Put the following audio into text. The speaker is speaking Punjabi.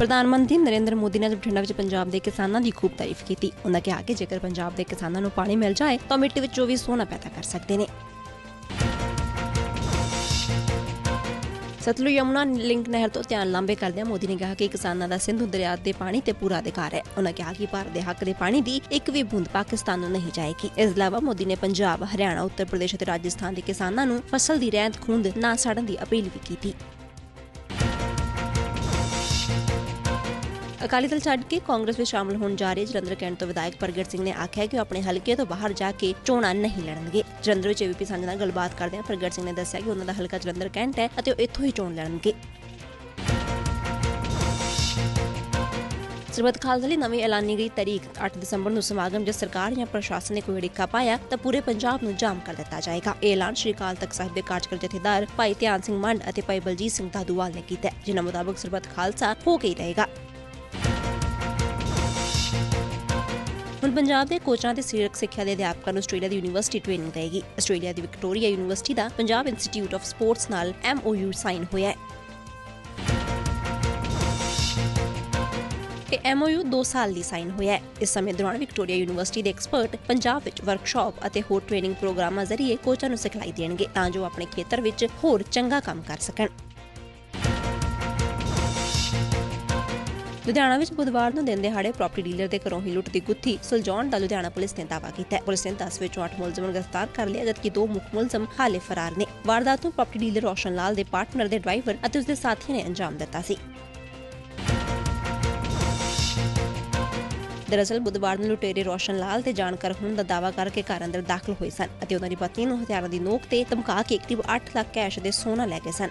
ਪ੍ਰਧਾਨ ਮੰਤਰੀ ਨਰਿੰਦਰ ਮੋਦੀ ਨੇ ਅੱਜ ਬਠਿੰਡਾ ਵਿੱਚ ਪੰਜਾਬ ਦੇ ਕਿਸਾਨਾਂ ਦੀ ਖੂਬ ਤਾਰੀਫ ਕੀਤੀ। ਉਹਨਾਂ ਕਿਹਾ ਕਿ ਜੇਕਰ ਪੰਜਾਬ ਦੇ ਕਿਸਾਨਾਂ ਨੂੰ ਪਾਣੀ ਮਿਲ ਜਾਏ, ਤਾਂ ਮਿੱਟੀ ਵਿੱਚੋਂ ਵੀ ਸੋਨਾ ਪੈਦਾ ਕਰ ਸਕਦੇ ਨੇ। ਸਤਲੁਜ ਯਮੁਨਾ ਲਿੰਕ ਨਹਿਰ ਤੋਂ ਧਿਆਨ ਲਾਂਬੇ ਕਰਦਿਆਂ ਮੋਦੀ ਨੇ ਕਿਹਾ ਕਿ ਕਿਸਾਨਾਂ ਦਾ ਸਿੰਧੂ ਦਰਿਆ ਦੇ ਪਾਣੀ ਤੇ ਪੂਰਾ ਅਧਿਕਾਰ ਹੈ। ਉਹਨਾਂ ਕਿਹਾ ਕਿ ਭਾਰਤ ਦੇ ਹੱਕ ਦੇ ਪਾਣੀ ਦੀ ਇੱਕ ਵੀ ਬੂੰਦ ਪਾਕਿਸਤਾਨ ਨੂੰ ਨਹੀਂ ਜਾਏਗੀ। ਇਸ ਇਲਾਵਾ ਮੋਦੀ ਨੇ ਪੰਜਾਬ, ਹਰਿਆਣਾ, ਉੱਤਰ ਪ੍ਰਦੇਸ਼ ਅਤੇ ਰਾਜਸਥਾਨ ਦੇ ਕਿਸਾਨਾਂ ਨੂੰ ਫਸਲ ਦੀ ਰਹਿੰਦ ਖੂੰਦ ਨਾ ਸਾੜਨ ਦੀ ਅਪੀਲ ਵੀ ਕੀਤੀ। ਅਕਾਲੀ ਦਲ ਛੱਡ ਕੇ ਕਾਂਗਰਸ ਵਿੱਚ ਸ਼ਾਮਲ ਹੋਣ ਜਾ ਰਹੇ ਜਲੰਧਰ ਕੈਂਟ ਤੋਂ ਵਿਧਾਇਕ ਪ੍ਰਗਟ ਸਿੰਘ ਨੇ ਆਖਿਆ ਕਿ ਉਹ ਆਪਣੇ ਹਲਕੇ ਤੋਂ ਬਾਹਰ ਜਾ ਕੇ ਚੋਣਾਂ ਨਹੀਂ ਲੜਨਗੇ। ਜਲੰਧਰ ਵਿੱਚ ਏਬੀਪੀ ਸਾਂਝਾ ਨਾਲ ਗੱਲਬਾਤ ਕਰਦਿਆਂ ਪ੍ਰਗਟ ਸਿੰਘ ਨੇ ਦੱਸਿਆ ਕਿ ਉਹਨਾਂ ਦਾ ਹਲਕਾ ਜਲੰਧਰ ਕੈਂਟ ਹੈ ਅਤੇ ਉਹ ਇੱਥੋਂ ਹੀ ਚੋਣ ਲੜਨਗੇ। ਸਰਬੱਤ ਖਾਲਸਾ ਲਈ ਨਵੀਂ ਐਲਾਨੀ ਗਈ ਤਾਰੀਖ 8 ਦਸੰਬਰ ਨੂੰ ਸਮਾਗਮ ਜੇ ਸਰਕਾਰ ਜਾਂ ਪ੍ਰਸ਼ਾਸਨ ਨੇ ਕੋਈ ਅੜਿੱਕਾ ਪਾਇਆ ਤਾਂ ਪੂਰੇ ਪੰਜਾਬ ਨੂੰ ਜਾਮ ਕਰ ਦਿੱਤਾ ਜਾਏਗਾ। ਇਹ ਐਲਾਨ ਸ਼੍ਰੀ ਅਕਾਲ ਤਖਤ ਸਾਹਿਬ ਦੇ ਕਾਰਜਕਰ ਜਥੇਦਾਰ ਭਾਈ ਧਿਆਨ ਸਿੰਘ ਮੰਡ ਅਤੇ ਭਾਈ ਬਲਜੀਤ ਸਿੰਘ ਦਾਦੂਵਾਲ ਨੇ ਕੀਤਾ ਜਿਨ੍ਹਾਂ ਮੁਤਾਬਕ ਸਰਬੱਤ ਖਾਲਸਾ ਹੋ ਕੇ ਰਹੇਗਾ। ਹੁਣ ਪੰਜਾਬ ਦੇ ਕੋਚਾਂ ਤੇ ਸਰੀਰਕ ਸਿੱਖਿਆ ਦੇ ਅਧਿਆਪਕਾਂ ਨੂੰ ਆਸਟ੍ਰੇਲੀਆ ਦੀ ਯੂਨੀਵਰਸਿਟੀ ਟ੍ਰੇਨਿੰਗ ਦੇਗੀ। ਆਸਟ੍ਰੇਲੀਆ ਦੀ ਵਿਕਟੋਰੀਆ ਯੂਨੀਵਰਸਿਟੀ ਦਾ ਪੰਜਾਬ ਇੰਸਟੀਚਿਊਟ ਆਫ ਸਪੋਰਟਸ ਨਾਲ MOU ਸਾਈਨ ਹੋਇਆ ਹੈ। ਇਹ MOU 2 ਸਾਲ ਲਈ ਸਾਈਨ ਹੋਇਆ ਹੈ। ਇਸ ਸਮੇਂ ਦੌਰਾਨ ਵਿਕਟੋਰੀਆ ਯੂਨੀਵਰਸਿਟੀ ਦੇ ਐਕਸਪਰਟ ਪੰਜਾਬ ਵਿੱਚ ਵਰਕਸ਼ਾਪ ਅਤੇ ਹੋਰ ਟ੍ਰੇਨਿੰਗ ਪ੍ਰੋਗਰਾਮਾਂ ਜ਼ਰੀਏ ਕੋਚਾਂ ਨੂੰ ਸਿਖਲਾਈ ਦੇਣਗੇ ਤਾਂ ਜੋ ਆਪਣੇ ਖੇਤਰ ਵਿੱਚ ਹੋਰ ਚੰਗਾ ਕੰਮ ਕਰ ਸਕਣ। ਲੁਧਿਆਣਾ ਵਿੱਚ ਬੁੱਧਵਾਰ ਨੂੰ ਦਿਨ ਦਿਹਾੜੇ ਪ੍ਰਾਪਰਟੀ ਡੀਲਰ ਦੇ ਘਰੋਂ ਹੀ ਲੁੱਟ ਦੀ ਗੁੱਥੀ ਸੁਲਝਾਉਣ ਦਾ ਲੁਧਿਆਣਾ ਪੁਲਿਸ ਨੇ ਦਾਅਵਾ ਕੀਤਾ ਹੈ। ਪੁਲਿਸ ਨੇ 10 ਵਿੱਚੋਂ 8 ਮੁਲਜ਼ਮਾਂ ਗ੍ਰਿਫਤਾਰ ਕਰ ਲਿਆ, ਜਦਕਿ ਦੋ ਮੁੱਖ ਮੁਲਜ਼ਮ ਹਾਲੇ ਫਰਾਰ ਨੇ। ਵਾਰਦਾਤ ਨੂੰ ਪ੍ਰਾਪਰਟੀ ਡੀਲਰ ਰੋਸ਼ਨ ਲਾਲ ਦੇ ਪਾਰਟਨਰ ਦੇ ਡਰਾਈਵਰ ਅਤੇ ਉਸਦੇ ਸਾਥੀ ਨੇ ਅੰਜਾਮ ਦਿੱਤਾ ਸੀ। ਦਰਅਸਲ, ਬੁੱਧਵਾਰ ਨੂੰ ਲੁਟੇਰੇ ਰੋਸ਼ਨ ਲਾਲ ਤੇ ਜਾਣਕਾਰ ਹੋਣ ਦਾ ਦਾਅਵਾ ਕਰਕੇ ਘਰ ਅੰਦਰ ਦਾਖਲ ਹੋਏ ਸਨ ਅਤੇ ਉਹਨਾਂ ਦੀ ਪਤਨੀ ਨੂੰ ਹਥਿਆਰਾਂ ਦੀ ਨੋਕ ਤੇ ਧਮਕਾ ਕੇ ਕਰੀਬ 8 ਲੱਖ ਕੈਸ਼ ਦੇ ਸੋਨਾ ਲੈ ਗਏ ਸਨ।